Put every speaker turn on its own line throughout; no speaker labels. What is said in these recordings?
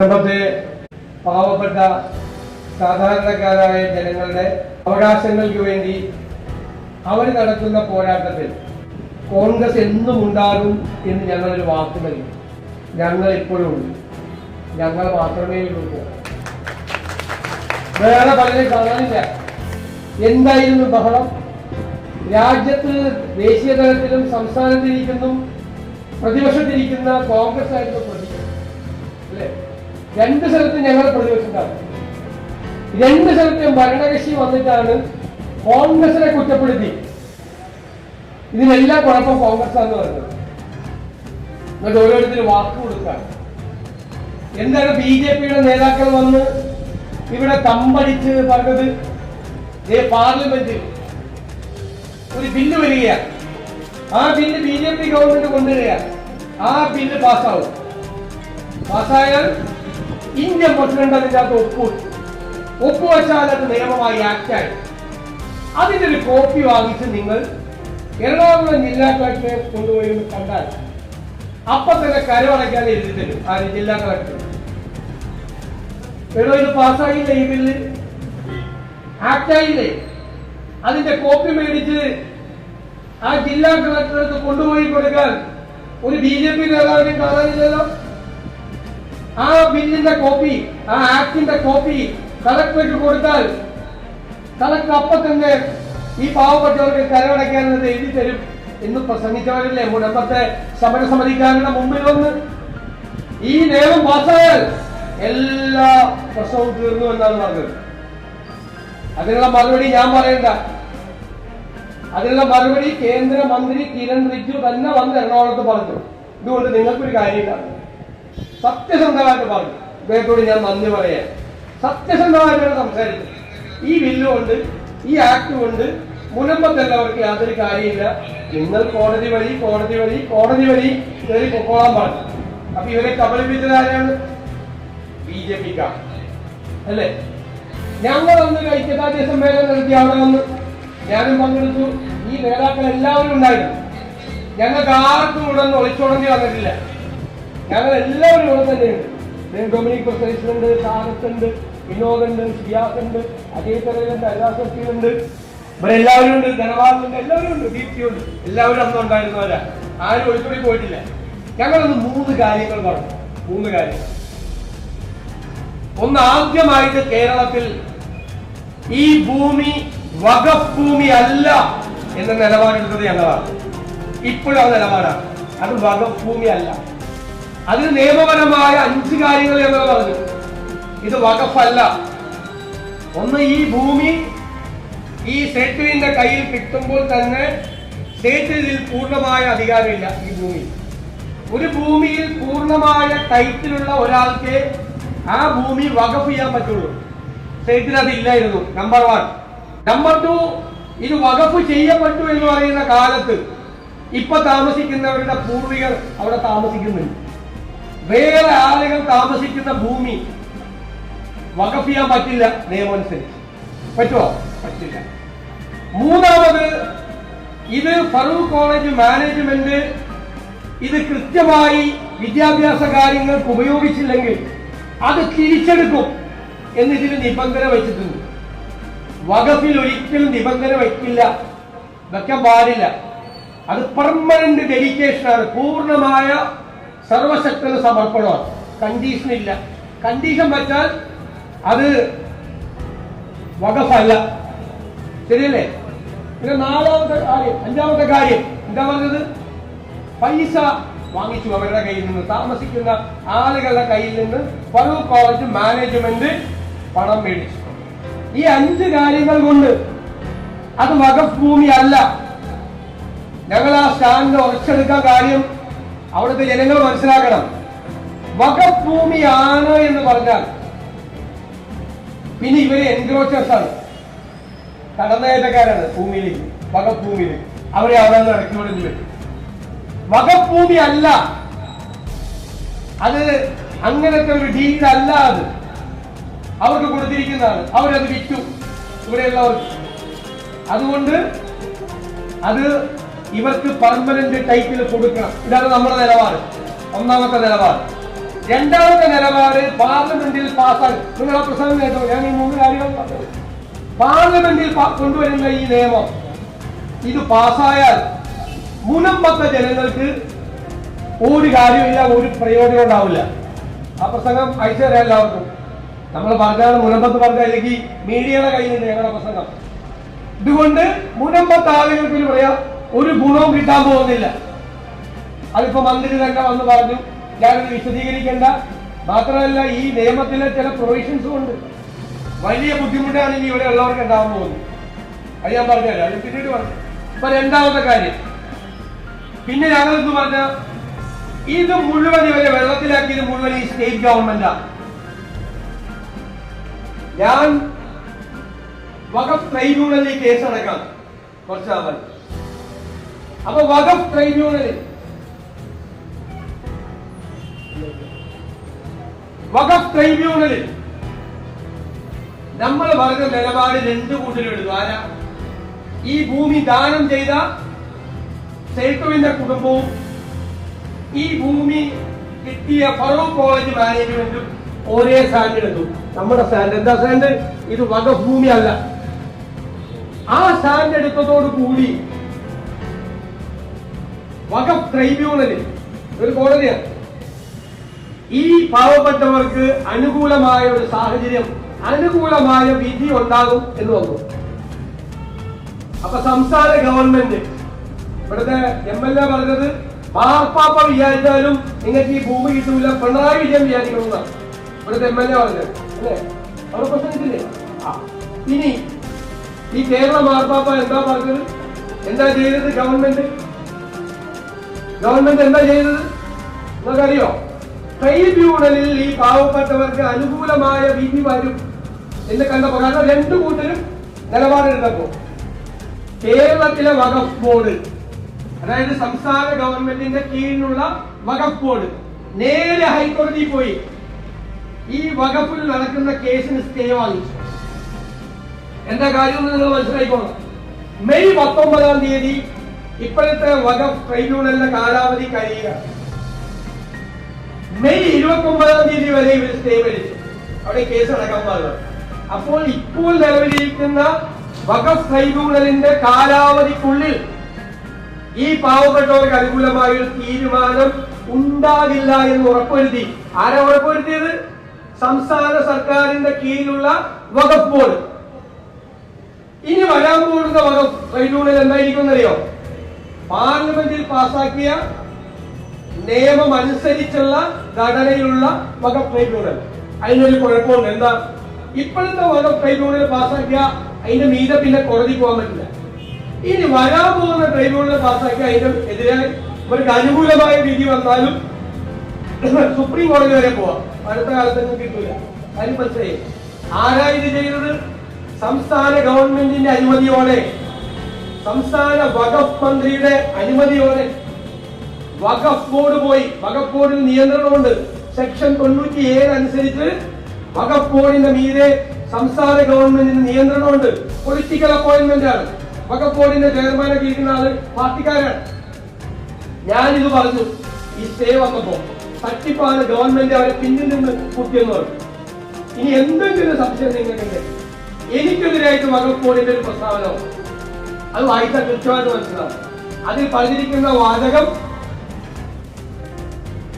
കുടുംബത്തെ പാവപ്പെട്ട സാധാരണക്കാരായ ജനങ്ങളുടെ അവകാശങ്ങൾക്ക് വേണ്ടി അവർ നടത്തുന്ന പോരാട്ടത്തിൽ കോൺഗ്രസ് എന്നും ഉണ്ടാകും എന്ന് ഞങ്ങളൊരു വാക്ക് നൽകി. ഞങ്ങൾ ഇപ്പോഴും ഉണ്ട്. ഞങ്ങൾ മാത്രമേ ഉള്ളൂ വേറെ പലരും കാണാനില്ല. എന്തായിരുന്നു ബഹളം? രാജ്യത്ത് ദേശീയ തലത്തിലും സംസ്ഥാനത്തിരിക്കുന്നു പ്രതിപക്ഷത്തിരിക്കുന്ന കോൺഗ്രസ് ആയിരുന്നു രണ്ട് സ്ഥലത്തും ഞങ്ങൾ പ്രതിപക്ഷത്താണ് രണ്ട് സ്ഥലത്തും ഭരണകക്ഷി വന്നിട്ടാണ് കോൺഗ്രസിനെ കുറ്റപ്പെടുത്തി. ഇതിനെല്ലാം കുഴപ്പം കോൺഗ്രസ് ആണെന്ന് പറഞ്ഞത് എന്നിട്ട് ഓരോരുത്തരും വാക്ക് കൊടുക്കാൻ. എന്താണ് ബി ജെ പിയുടെ നേതാക്കൾ വന്ന് ഇവിടെ തമ്പടിച്ച് പറഞ്ഞത്? ഏ പാർലമെന്റിൽ ഒരു ബില്ല് വരികയാണ്. ആ bill B J P government കൊണ്ടുവരികയാണ്. ആ ബില്ല് പാസ്സാവും. പാസ്സായാൽ ഇന്ത്യൻ പ്രസിഡന്റ് അതിന്റെ അകത്ത് ഒപ്പു ഒപ്പുവെച്ചാൽ അത് നിയമമായി ആക്റ്റായി അതിന്റെ ഒരു കോപ്പി വാങ്ങിച്ച് നിങ്ങൾ എറണാകുളം ജില്ലാ കളക്ടറെ കൊണ്ടുപോയി കണ്ടാൽ. അപ്പൊ തന്നെ കരമടയ്ക്കാൻ എഴുതി തരും. ജില്ലാ കളക്ടർ എടോ ഇത് പാസ്സായില്ലേ ഈ ബില്ല് ആക്റ്റായില്ലേ അതിന്റെ കോപ്പി മേടിച്ച് ആ ജില്ലാ കളക്ടർക്ക് കൊണ്ടുപോയി കൊടുക്കാൻ ഒരു ബി ജെ പി നേതാവിനെയും കാണാനില്ലല്ലോ? ആ ബില്ലിന്റെ കോപ്പി ആ ആക്ടിന്റെ കോപ്പി കളക്ടർക്ക് കൊടുത്താൽ കളക്ടർ അപ്പൊ തന്നെ ഈ പാവപ്പെട്ടവർക്ക് കരമടയ്ക്കാനെന്നത് എഴുതി തരും എന്ന് പ്രസംഗിച്ചവരല്ലേ? മുടമ്പത്തെ സമരസമിതിക്കാരുടെ മുമ്പിൽ വന്ന്. ഈ നിയമം പാസ്സായാൽ എല്ലാ പ്രശ്നവും തീർന്നു എന്നാണ് പറഞ്ഞത്. അതിനുള്ള മറുപടി ഞാൻ പറയണ്ട. അതിനുള്ള മറുപടി കേന്ദ്രമന്ത്രി കിരൺ റിജു തന്നെ വന്ന് എറണാകുളത്ത് പറഞ്ഞു. ഇതുകൊണ്ട് നിങ്ങൾക്കൊരു കാര്യമില്ല. സത്യസന്ധമായിട്ട് പറഞ്ഞു. ഇദ്ദേഹത്തോട് ഞാൻ നന്ദി പറയാം. സത്യസന്ധമായിട്ടാണ് സംസാരിച്ചത് ഈ ബില്ല് കൊണ്ട് ഈ ആക്ട് കൊണ്ട് മുനമ്പത്തെല്ലാവർക്ക് യാതൊരു കാര്യമില്ല. നിങ്ങൾ കോടതി വഴി കോടതി വഴി കോടതി വഴി കയറി പൊക്കോളാൻ പറഞ്ഞു. അപ്പൊ ഇവരെ കബളിപ്പിച്ചത് ആരാണ് ബി ജെ പിക്കാണ് അല്ലേ? ഞങ്ങൾ അന്ന് ഐക്യദാർഢ്യ സമ്മേളനം നടത്തി അവിടെ വന്ന്. ഞാനും പങ്കെടുത്തു. ഈ നേതാക്കൾ എല്ലാവരും ഉണ്ടായിരുന്നു. ഞങ്ങൾക്ക് ആർക്കും ഇവിടെ നിന്ന് ഒളിച്ചോടേണ്ടി വന്നിട്ടില്ല. ഞങ്ങൾ എല്ലാവരും ഇവിടെ തന്നെയുണ്ട് ഡൊമിനിക് പ്രസിഡന്റ് ഉണ്ട് വിനോദുണ്ട് ഷിയാസുണ്ട് അജയ് തലയിലുണ്ട് ഇവിടെ എല്ലാവരും ഉണ്ട് ധനവാദുണ്ട് എല്ലാവരും ഉണ്ട് ദീപ്തിയുണ്ട് എല്ലാവരും അന്ന് ഉണ്ടായിരുന്നവരാ. ആരും ഒളിച്ചോടി പോയിട്ടില്ല. ഞങ്ങളൊന്ന് മൂന്ന് കാര്യങ്ങൾ പറഞ്ഞു. മൂന്ന് കാര്യങ്ങൾ. ഒന്ന് ആദ്യമായിട്ട് കേരളത്തിൽ ഈ ഭൂമി വകഭൂമി ഭൂമി അല്ല എന്ന നിലപാടെടുത്തത് ഞങ്ങളാണ്. ഇപ്പോഴും ആ നിലപാടാണ്. അത് വകഭൂമി ഭൂമി അല്ല. അതിന് നിയമപരമായ അഞ്ച് കാര്യങ്ങൾ എന്ന് പറഞ്ഞു. ഇത് വകഫല്ല. ഒന്ന് ഈ ഭൂമി ഈ സേറ്റുവിന്റെ കയ്യിൽ കിട്ടുമ്പോൾ തന്നെ സേറ്റ് ഇതിൽ പൂർണമായ അധികാരമില്ല ഈ ഭൂമി. ഒരു ഭൂമിയിൽ പൂർണമായ ടൈറ്റിലുള്ള ഒരാൾക്ക് ആ ഭൂമി വകഫ് ചെയ്യാൻ പറ്റുള്ളൂ. സ്റ്റേറ്റിൽ അതില്ലായിരുന്നു നമ്പർ വൺ നമ്പർ ടു ഇത് വകഫ് ചെയ്യപ്പെട്ടു എന്ന് പറയുന്ന കാലത്ത് ഇപ്പൊ താമസിക്കുന്നവരുടെ പൂർവികർ അവിടെ താമസിക്കുന്നുണ്ട്. വേറെ ആളുകൾ താമസിക്കുന്ന ഭൂമി വകഫ് ചെയ്യാൻ പറ്റില്ല നിയമം അനുസരിച്ച് പറ്റുമോ പറ്റില്ല. മൂന്നാമത് ഇത് ഫറൂഖ് കോളേജ് മാനേജ്മെന്റ് ഇത് കൃത്യമായി വിദ്യാഭ്യാസ കാര്യങ്ങൾക്ക് ഉപയോഗിച്ചില്ലെങ്കിൽ അത് തിരിച്ചെടുക്കും എന്ന് ഇതിൽ നിബന്ധന വെച്ചിട്ടുണ്ട്. വകഫിൽ ഒരിക്കലും നിബന്ധന വയ്ക്കില്ല വെക്കാൻ പാടില്ല. അത് പെർമനന്റ് ഡെഡിക്കേഷനാണ് പൂർണമായ സർവശക്തന സമർപ്പണമാണ്. കണ്ടീഷൻ ഇല്ല. കണ്ടീഷൻ വെച്ചാൽ അത് വകഫല്ല ശരിയല്ലേ? പിന്നെ നാലാമത്തെ കാര്യം അഞ്ചാമത്തെ കാര്യം. എന്താ പറഞ്ഞത്? പൈസ വാങ്ങിച്ചു അവരുടെ കയ്യിൽ നിന്ന്. താമസിക്കുന്ന ആളുകളുടെ കയ്യിൽ നിന്ന് ഫറൂഖ് കോളേജ് മാനേജ്മെന്റ് പണം മേടിച്ചു. ഈ അഞ്ച് കാര്യങ്ങൾ കൊണ്ട് അത് വകഫ് ഭൂമി അല്ല. ഞങ്ങൾ ആ സ്റ്റാൻഡ് ഉറച്ചെടുക്കാൻ കാര്യം അവിടുത്തെ ജനങ്ങൾ മനസ്സിലാക്കണം. വകഭൂമിയാണ് ഭൂമിയാണ് എന്ന് പറഞ്ഞാൽ പിന്നെ ഇവർ എൻക്രോച്ചേഴ്സ് ആണ്. കടന്നേറ്റക്കാരാണ് ഭൂമിയിലേക്ക് വകഭൂമിയിലേക്ക് അവരെ അവിടെ നിന്ന് ഇറക്കി വിടുന്നു വകഭൂമി ഭൂമി അല്ല അത് അങ്ങനത്തെ ഒരു ഡീൽ അല്ല അത്. അവർക്ക് കൊടുത്തിരിക്കുന്നതാണ്. അവരത് വിറ്റു. ഇവിടെയുള്ളവർക്ക് അതുകൊണ്ട് അത് ഇവർക്ക് പെർമനന്റ് ടൈറ്റിൽ കൊടുക്കണം. ഇതാണ് നമ്മുടെ നിലപാട്. ഒന്നാമത്തെ നിലപാട്. രണ്ടാമത്തെ നിലപാട് പാർലമെന്റിൽ പാസ്സാക്കി നിങ്ങൾ ആ പ്രസംഗം കേട്ടോ. ഞാൻ ഈ മൂന്ന് കാര്യങ്ങൾ പാർലമെന്റിൽ കൊണ്ടുവരുന്ന ഈ നിയമം ഇത് പാസ്സായാൽ മുനമ്പത്തെ ജനങ്ങൾക്ക് ഒരു കാര്യമില്ല ഒരു പ്രയോജനം ഉണ്ടാവില്ല. ആ പ്രസംഗം അയച്ചു എല്ലാവർക്കും. നമ്മൾ പറഞ്ഞാണ് മുനമ്പത്ത് പറഞ്ഞ അല്ലെങ്കിൽ മീഡിയയുടെ കയ്യിലുണ്ട് ഞങ്ങളുടെ പ്രസംഗം. ഇതുകൊണ്ട് മുനമ്പത്ത് ആളുകൾക്ക് പറയാം ഒരു ഗുണവും കിട്ടാൻ പോകുന്നില്ല. അതിപ്പോ മന്ത്രി തന്നെ വന്ന് പറഞ്ഞു ഞാനത് വിശദീകരിക്കേണ്ട. മാത്രമല്ല ഈ നിയമത്തിലെ ചില പ്രൊവിഷൻസും ഉണ്ട്. വലിയ ബുദ്ധിമുട്ടാണ് ഇനി ഇവിടെ ഉള്ളവർക്ക് ഉണ്ടാവാൻ പോകുന്നത്. അത് ഞാൻ പറഞ്ഞല്ലോ അത് പിന്നീട് പറഞ്ഞു. ഇപ്പൊ രണ്ടാമത്തെ കാര്യം. പിന്നെ ഞങ്ങളെന്ന് പറഞ്ഞ ഇത് മുഴുവൻ ഇവരെ വെള്ളത്തിലാക്കിയത് മുഴുവൻ ഈ സ്റ്റേറ്റ് ഗവൺമെന്റാണ് ഞാൻ വഖഫ് ട്രൈബ്യൂണലിൽ കേസ് അടക്കാം കുറച്ച് നാൾ അപ്പൊ വഖഫ് ട്രൈബ്യൂണലിൽ വഖഫ് ട്രൈബ്യൂണലിൽ നമ്മൾ പറഞ്ഞ നിലപാട് രണ്ട് കൂട്ടരും എടുത്തു ആരാ? ഈ ഭൂമി ദാനം ചെയ്ത സേട്ടുവിന്റെ കുടുംബവും ഈ ഭൂമി കിട്ടിയ ഫറൂഖ് കോളേജ് മാനേജ്മെന്റും ഒരേ സ്റ്റാൻഡ് എടുത്തു നമ്മുടെ സ്റ്റാൻഡ് എന്താ സ്റ്റാൻഡ്? ഇത് വഖഫ് ഭൂമി അല്ല. ആ സ്റ്റാൻഡ് എടുത്തതോട് കൂടി വഖഫ് ട്രൈബ്യൂണലിൽ ഒരു കോടതിയാണ്. ഈ പാവപ്പെട്ടവർക്ക് അനുകൂലമായ ഒരു സാഹചര്യം അനുകൂലമായ വിധി ഉണ്ടാകും എന്ന് വന്നു അപ്പൊ സംസ്ഥാന ഗവൺമെന്റ് ഇവിടുത്തെ എം എൽ എ പറഞ്ഞത് മാർപ്പാപ്പ വിചാരിച്ചാലും നിങ്ങൾക്ക് ഈ ഭൂമി കിട്ടൂല പിണറായി വിജയൻ വിചാരിക്കണമെന്നാണ് ഇവിടുത്തെ എം എൽ എ പറഞ്ഞത് അല്ലേ? അവർ പ്രസംഗിച്ചില്ലേ? ഇനി ഈ കേരള മാർപ്പാപ്പ എന്താ പറഞ്ഞത്? എന്താ ചെയ്തത് ഗവൺമെന്റ്? ഗവൺമെന്റ് എന്താ ചെയ്തത് നിങ്ങൾക്കറിയോ? ട്രൈബ്യൂണലിൽ ഈ പാവപ്പെട്ടവർക്ക് അനുകൂലമായ വിധി വരും എന്ന് കണ്ടപ്പോ കാരണം രണ്ടു കൂട്ടരും നിലപാടെടുത്തപ്പോ. കേരളത്തിലെ വഖഫ് ബോർഡ് അതായത് സംസ്ഥാന ഗവൺമെന്റിന്റെ കീഴിലുള്ള വഖഫ് ബോർഡ് നേരെ ഹൈക്കോടതി പോയി. ഈ വകഫിൽ നടക്കുന്ന കേസിന് സ്റ്റേ വാങ്ങിച്ചു. എന്താ കാര്യം നിങ്ങൾ മനസ്സിലായിക്കോണം? മെയ് പത്തൊമ്പതാം തീയതി ഇപ്പോഴത്തെ വഖഫ് ട്രൈബ്യൂണലിന്റെ കാലാവധി കഴിയുക. മെയ് ഇരുപത്തി ഒമ്പതാം തീയതി വരെ ഇവർ സ്റ്റേ മേടിച്ചു അവിടെ കേസ് അടക്കം പാടുക അപ്പോൾ ഇപ്പോൾ നിലവിലിരിക്കുന്ന വഖഫ് ട്രൈബ്യൂണലിന്റെ കാലാവധിക്കുള്ളിൽ ഈ പാവപ്പെട്ടവർക്ക് അനുകൂലമായ ഒരു തീരുമാനം ഉണ്ടാകില്ല എന്ന് ഉറപ്പുവരുത്തി. ആരാ ഉറപ്പുവരുത്തിയത്? സംസ്ഥാന സർക്കാരിന്റെ കീഴിലുള്ള വഖഫ് ബോർഡ്. ഇനി വരാൻ പോകുന്ന വഖഫ് ട്രൈബ്യൂണൽ എന്തായിരിക്കും അറിയോ പാർലമെന്റിൽ പാസാക്കിയ നിയമം അനുസരിച്ചുള്ള ഘടനയിലുള്ള വകഫ് ട്രൈബ്യൂണൽ അതിനൊരു കുഴപ്പമുണ്ട്. എന്താ? ഇപ്പോഴത്തെ വകഫ് ട്രൈബ്യൂണൽ പാസാക്കിയ അതിന്റെ മീതെ പിന്നെ കോടതി പോകാൻ പറ്റില്ല. ഇനി വരാൻ പോകുന്ന ട്രൈബ്യൂണൽ പാസാക്കിയ അതിന്റെ എതിരെ ഇവർക്ക് അനുകൂലമായ വിധി വന്നാലും സുപ്രീം കോടതി വരെ പോവാം. അടുത്ത കാലത്തൊന്നും കിട്ടൂല. അതിന് മനസ്സിലായി. ആരാ ഇത് ചെയ്യുന്നത് സംസ്ഥാന ഗവൺമെന്റിന്റെ അനുമതിയോടെ സംസ്ഥാന വഖഫ് മന്ത്രിയുടെ അനുമതിയോടെ വഖഫ് ബോർഡ് പോയി. വഖഫ് ബോർഡിന് നിയന്ത്രണമുണ്ട്. സെക്ഷൻ തൊണ്ണൂറ്റി ഏഴ് അനുസരിച്ച് വഖഫ് ബോർഡിന്റെ മീതെ സംസ്ഥാന ഗവൺമെന്റിന് നിയന്ത്രണമുണ്ട്. പൊളിറ്റിക്കൽ അപ്പോയിന്റ്മെന്റ് ആണ് വഖഫ് ബോർഡിന്റെ ചെയർമാനെ ഇരിക്കുന്ന ആൾ പാർട്ടിക്കാരാണ്. ഞാനിത് പറഞ്ഞു. ഈ സ്റ്റേ വന്നപ്പോ തട്ടിപ്പാണ് ഗവൺമെന്റ് അവരെ പിന്നിൽ നിന്ന് കുത്തിയെന്ന് പറഞ്ഞു. ഇനി എന്തെങ്കിലും സംശയം നിങ്ങൾക്കുണ്ട് എനിക്കെതിരായിട്ട് വഖഫ് ബോർഡിന്റെ ഒരു പ്രസ്താവന. അത് വായിച്ചാൽ കൃത്യമായിട്ട് മനസ്സിലാവും. അതിൽ പറഞ്ഞിരിക്കുന്ന വാചകം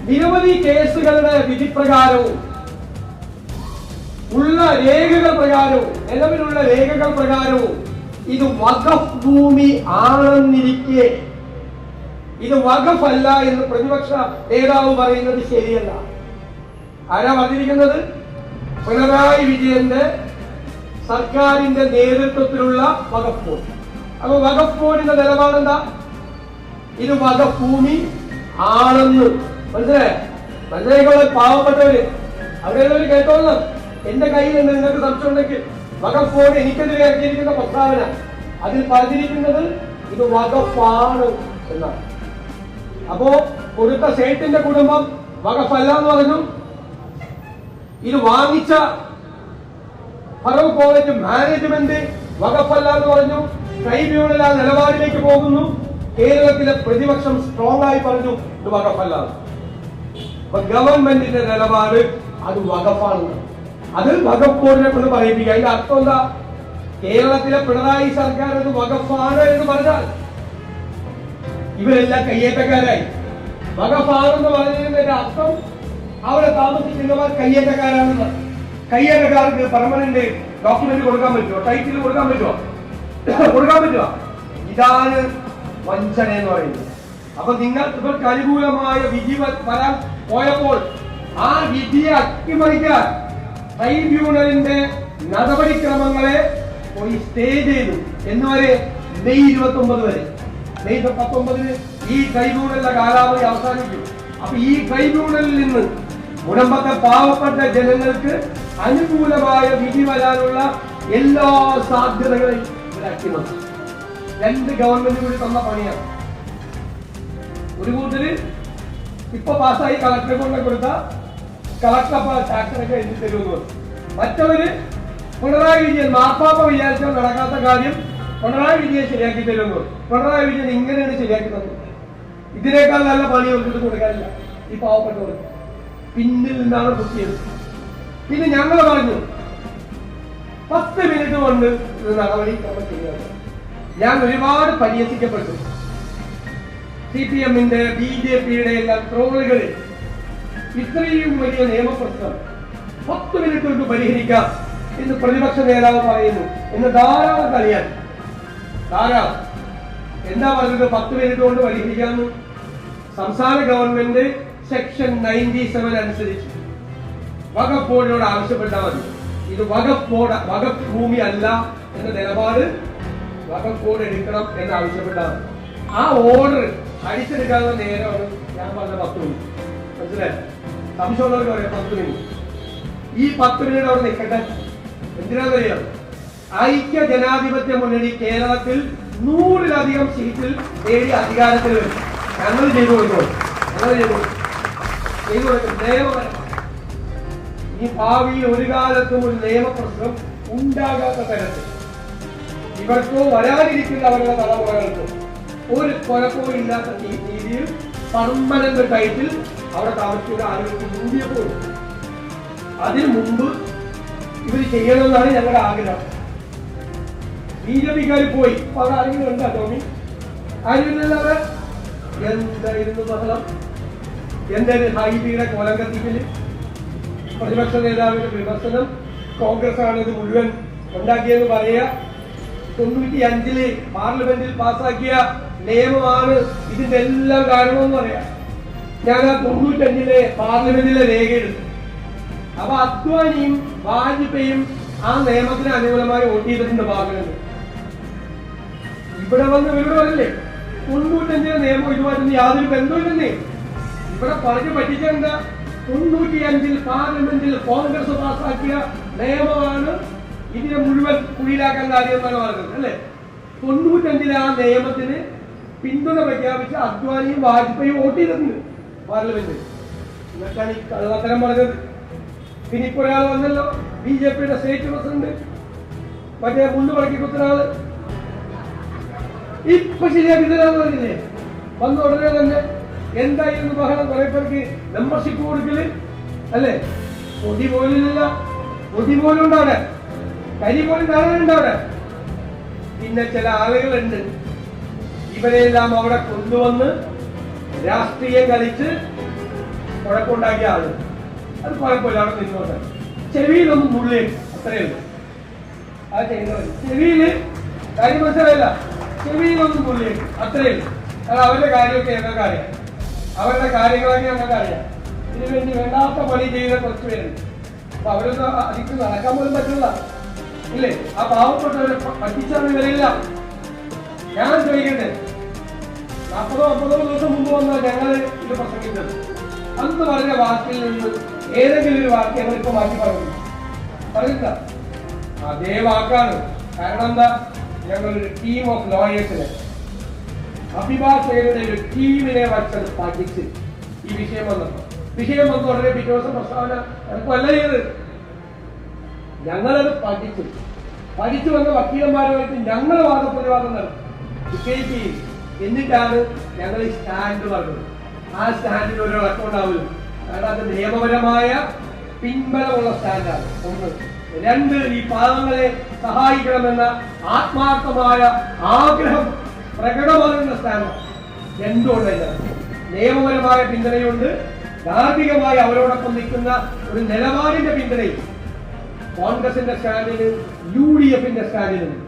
നിരവധി കേസുകളുടെ വിധിപ്രകാരവും ഉള്ള രേഖകൾ പ്രകാരവും നിലവിലുള്ള രേഖകൾ പ്രകാരവും ഇത് വഖഫ് ഭൂമി ആണെന്നിരിക്കെ. ഇത് വഖഫ് അല്ല എന്ന് പ്രതിപക്ഷ നേതാവ് പറയുന്നത് ശരിയല്ല. ആരാ പറഞ്ഞിരിക്കുന്നത്? പിണറായി വിജയന്റെ സർക്കാരിന്റെ നേതൃത്വത്തിലുള്ള ബോർഡ് അപ്പൊ വഖഫ് ബോർഡിന്റെ നിലപാടെന്താ? ഇത് വകഭൂമി ഭൂമി ആണെന്ന് മനസ്സിലെ മനസ്സിലായിക്കോളെ പാവപ്പെട്ടവര്. അവിടെ കേട്ടോന്ന്? എന്റെ കയ്യിൽ നിന്ന് നിങ്ങൾക്ക് സംശയം ഉണ്ടെങ്കിൽ എനിക്കെതിരെ ഇറക്കിയിരിക്കുന്ന പ്രസ്താവന. അതിൽ പറഞ്ഞിരിക്കുന്നത് ഇത് വകഫാണ് എന്നാണ്. അപ്പോ കൊടുത്ത സേട്ടിന്റെ കുടുംബം വകഫല്ല എന്ന് പറഞ്ഞു. ഇത് വാങ്ങിച്ച ഫറൂഖ് കോളേജ് മാനേജ്മെന്റ് വകഫല്ല എന്ന് പറഞ്ഞു. ട്രൈബ്യൂണൽ ആ നിലപാടിലേക്ക് പോകുന്നു. കേരളത്തിലെ പ്രതിപക്ഷം സ്ട്രോങ് ആയി പറഞ്ഞു ഇത് വകഫല്ല അപ്പൊ ഗവൺമെന്റിന്റെ നിലപാട് അത് വകഫാണ്. അത് വകഫ് ബോർഡിനെ കൊണ്ട് പറയിപ്പിക്കുക. അതിന്റെ അർത്ഥം എന്താ? കേരളത്തിലെ പിണറായി സർക്കാർ അത് വകഫാണ് എന്ന് പറഞ്ഞാൽ ഇവരെല്ലാം കയ്യേറ്റക്കാരായി. വകഫാണെന്ന് പറഞ്ഞതിന്റെ അർത്ഥം അവിടെ താമസിക്കുന്നവർ കയ്യേറ്റക്കാരാണെന്ന്. കയ്യേറ്റക്കാർക്ക് പെർമനന്റ് ഡോക്യുമെന്റ് കൊടുക്കാൻ പറ്റുമോ? ടൈറ്റിൽ കൊടുക്കാൻ പറ്റുമോ? കൊടുക്കാൻ പറ്റുക. ഇതാണ് വഞ്ചന എന്ന് പറയുന്നത്. അപ്പൊ നിങ്ങൾ ഇവർക്ക് അനുകൂലമായ വിധി വരാൻ പോയപ്പോൾ ആ വിധിയെ അട്ടിമറിക്കാൻ ട്രൈബ്യൂണലിന്റെ നടപടിക്രമങ്ങളെ പോയി സ്റ്റേ ചെയ്തു. എന്ന് വരെ മെയ് ഇരുപത്തി ഒമ്പത് വരെ. മെയ് പത്തൊമ്പതിന് ഈ ട്രൈബ്യൂണലിന്റെ കാലാവധി അവസാനിക്കും. അപ്പൊ ഈ ട്രൈബ്യൂണലിൽ നിന്ന് മുടമ്പത്തെ പാവപ്പെട്ട ജനങ്ങൾക്ക് അനുകൂലമായ വിധി വരാനുള്ള എല്ലാ സാധ്യതകളെയും ഇവരാക്കിമറിച്ചു രണ്ട് ഗവൺമെന്റ് കൂടി തന്ന പണിയാണ്. ഒരു കൂട്ടര് ഇപ്പൊ പാസ്സായി കളക്ടറെ കൊണ്ട് കൊടുത്ത കളക്ടർ ടാക്സിനൊക്കെ എഴുതി തരുമെന്ന് മറ്റവര് പിണറായി വിജയൻ മാപ്പാപ്പ വിചാരിച്ചാൽ നടക്കാത്ത കാര്യം പിണറായി വിജയൻ ശരിയാക്കി തരുമെന്ന് പിണറായി വിജയൻ ഇങ്ങനെയാണ് ശരിയാക്കി തന്നത്. ഇതിനേക്കാൾ നല്ല പണി ഒരിട്ട് കൊടുക്കാനില്ല. ഈ പാവപ്പെട്ടവർ പിന്നിൽ നിന്നാണ് കുത്തിയത് പിന്നെ ഞങ്ങൾ പറഞ്ഞു പത്ത് മിനിറ്റ് കൊണ്ട് ഇത് നടപടി നമ്മൾ ചെയ്യുന്നത് ഞാൻ ഒരുപാട് പരിഹസിക്കപ്പെട്ടു. സി പി എമ്മിന്റെ ബി ജെ പിയുടെ എല്ലാം ട്രോളുകളിൽ ഇത്രയും വലിയ നിയമപ്രശ്നം പത്ത് മിനിറ്റ് കൊണ്ട് പരിഹരിക്കാം എന്ന് പ്രതിപക്ഷ നേതാവ് പറയുന്നു എന്ന് ധാരാളം അറിയാൻ. ധാരാളം. എന്താ പറഞ്ഞത്? പത്ത് മിനിറ്റ് കൊണ്ട് പരിഹരിക്കാമെന്ന് സംസ്ഥാന ഗവൺമെന്റ് സെക്ഷൻ നയന്റി സെവൻ അനുസരിച്ച് വകഫ് ബോർഡിനോട് ആവശ്യപ്പെട്ടാൽ മതി. ഇത് വകപ്പോട വകഭൂമി അല്ല എന്ന നിലപാട് വകപ്പോട് എടുക്കണം എന്ന് ആവശ്യപ്പെട്ടാണ്. ആ ഓർഡർ അടിച്ചെടുക്കാനുള്ള നേരമാണ് ഞാൻ പറഞ്ഞ പത്ത് മിനിറ്റ് മനസ്സിലായി? സംശയമുള്ളവർക്ക് പറയാം പത്ത് മിനിറ്റ് ഈ പത്ത് മിനിറ്റ് അവിടെ നിൽക്കട്ടെ. എന്തിനാണെന്നറിയാം? ഐക്യ ജനാധിപത്യ മുന്നണി കേരളത്തിൽ നൂറിലധികം സീറ്റിൽ നേടി അധികാരത്തിൽ വരും ഞങ്ങൾ ചെയ്തു കൊടുക്കും ഞങ്ങൾ ചെയ്തു കൊടുക്കും. ചെയ്തു കൊടുക്കും നിയമപരം ഈ ഭാവിയിൽ ഒരു കാലത്തും ഒരു നിയമപ്രശ്നം ഉണ്ടാകാത്ത തരത്തിൽ ഇവർക്കോ വരാനിരിക്കുന്ന അവരുടെ തലമുറകൾക്കോ ഒരു കുഴപ്പവും ഇല്ലാത്ത രീതിയിൽ പെർമനന്റ് ടൈറ്റിൽ അവിടെ താമസിക്കുന്ന ആളുകൾക്ക് മുന്തിയപ്പോൾ അതിനു മുമ്പ് ഇവർ ചെയ്യണമെന്നാണ് ഞങ്ങളുടെ ആഗ്രഹം. ബി ജെ പിക്കാർ പോയി. അപ്പൊ അത് ആരെങ്കിലും ഉണ്ടാ എന്തായിരുന്നു ബഹളം? എന്തായിരുന്നു ഹൈബിയുടെ കോലം പ്രതിപക്ഷ നേതാവിന്റെ വിമർശനം കോൺഗ്രസ് ആണ് ഇത് മുഴുവൻ ഉണ്ടാക്കിയെന്ന് പറയുക. തൊണ്ണൂറ്റി അഞ്ചിൽ പാർലമെന്റിൽ പാസാക്കിയ നിയമമാണ് ഇതിന്റെ എല്ലാം കാരണമെന്ന് പറയാം. ഞാൻ ആ തൊണ്ണൂറ്റഞ്ചിലെ പാർലമെന്റിലെ രേഖ എടുത്തു. അപ്പൊ അദ്വാനിയും വാജ്പേയും ആ നിയമത്തിന് അനുകൂലമായി വോട്ട് ചെയ്തിട്ടുണ്ട് പാർലമെന്റ് ഇവിടെ വന്ന് ഇവരോട് പറയില്ലേ തൊണ്ണൂറ്റഞ്ചിലെ നിയമം ഇതുമായിട്ടൊന്നും യാതൊരു ബന്ധമില്ലെന്നേ ഇവിടെ പറഞ്ഞു പറ്റിച്ചെന്താ തൊണ്ണൂറ്റി അഞ്ചിൽ പാർലമെന്റിൽ കോൺഗ്രസ് പാസാക്കിയ നിയമമാണ് ഇതിനെ മുഴുവൻ കുഴിയിലാക്കാൻ കാര്യം എന്നാണ് പറഞ്ഞത് അല്ലേ? തൊണ്ണൂറ്റഞ്ചിലെ ആ നിയമത്തിന് പിന്തുണ പ്രഖ്യാപിച്ച് അദ്വാനിയും വാജ്പേയി വോട്ട് ചെയ്തിട്ടുണ്ട് പാർലമെന്റിൽ എന്നിട്ടാണ് ഈ കള്ളത്തരം പറഞ്ഞത്. പിന്നെ ഇപ്പൊ ഒരാൾ വന്നല്ലോ ബി ജെ പിയുടെ സ്റ്റേറ്റ് പ്രസിഡന്റ്. മറ്റേ മുണ്ട് പറക്കി കുത്തുന്ന ഇപ്പൊ ശരിയാക്കി തരാന്ന് പറഞ്ഞില്ലേ? വന്ന ഉടനെ തന്നെ എന്തായിരുന്നു ബഹളം കുറെ പേർക്ക് മെമ്പർഷിപ്പ് കൊടുക്കൽ? അല്ലേ? പൊടി പോലില്ല പൊടി പോലും ഉണ്ട് അവിടെ. കരി പോലും കാണാനുണ്ട് അവിടെ. പിന്നെ ചില ആളുകളുണ്ട്. ഇവരെല്ലാം അവിടെ കൊണ്ടുവന്ന് രാഷ്ട്രീയം കളിച്ച് കുഴപ്പമുണ്ടാക്കിയ ആൾ. അത് കുഴപ്പമില്ല അവിടെ നിന്നോട്ടെ ചെവിയിലൊന്നും മുള്ളി അത്രയേ ഉള്ളൂ. ആ ചെയ്യുന്നവർ ചെവിയിൽ കാര്യം മനസ്സിലായില്ല. ചെവിയിലൊന്നും മുള്ളി അത്രയേ ഉള്ളൂ. അത് അവരുടെ കാര്യമൊക്കെ ഞങ്ങൾക്ക് അറിയാം അവരുടെ കാര്യങ്ങളൊക്കെ നമുക്കറിയാം ഇതിനു വേണ്ടി വേണ്ടാത്ത പണി ചെയ്ത കുറച്ച് പേരുണ്ട് അപ്പൊ അവരൊന്നും അതിക്ക് നടക്കാൻ പോലും പറ്റില്ല. ഇല്ലേ? ആ പാവപ്പെട്ടവരെ പറ്റിച്ചാണ് ഇവരില്ല ഞാൻ ചോദിക്കട്ടെ? നാൽപ്പതോ അമ്പതോ ദിവസം മുമ്പ് വന്ന ഞങ്ങൾ ഇത് പ്രസംഗിച്ചത്. അന്ന് പറഞ്ഞ വാക്കിൽ നിന്ന് ഏതെങ്കിലും ഒരു വാക്ക് ഞങ്ങൾ ഇപ്പൊ മാറ്റി പറഞ്ഞു പറഞ്ഞില്ല അതേ വാക്കാണ്. കാരണം എന്താ? ഞങ്ങൾ ഒരു ടീം ഓഫ് ലോയേഴ്സിനെ അഭിഭാഷകരുടെ ഒരു ടീമിനെ വച്ചത് പഠിച്ച് ഈ വിഷയം വന്നപ്പോ. വിഷയം വന്നു ഉടനെ പിറ്റേ ദിവസം പ്രസ്താവന എളുപ്പമല്ല ചെയ്ത് ഞങ്ങളത് പഠിച്ചു പഠിച്ചു വന്ന വക്കീലന്മാരുമായിട്ട് ഞങ്ങൾ വാദപ്രതിവാദം നടത്തി. എന്നിട്ടാണ് ഞങ്ങൾ ഈ സ്റ്റാൻഡ് പറഞ്ഞത്. ആ സ്റ്റാൻഡിന് ഒരു ഇളക്കം ഉണ്ടാവില്ല കാരണം അത് നിയമപരമായ പിൻബലമുള്ള സ്റ്റാൻഡാണ് ഒന്ന് രണ്ട് ഈ പാവങ്ങളെ സഹായിക്കണമെന്ന ആത്മാർത്ഥമായ ആഗ്രഹം പ്രകടമാകുന്ന സ്ഥാനം അതിനകത്ത് നിയമപരമായ പിന്തുണയുണ്ട്. ധാർമ്മികമായി അവരോടൊപ്പം നിൽക്കുന്ന ഒരു നിലപാടിന്റെ പിന്തുണയും കോൺഗ്രസിന്റെ സ്റ്റാൻഡിലും യു ഡി എഫിന്റെ സ്റ്റാൻഡിനും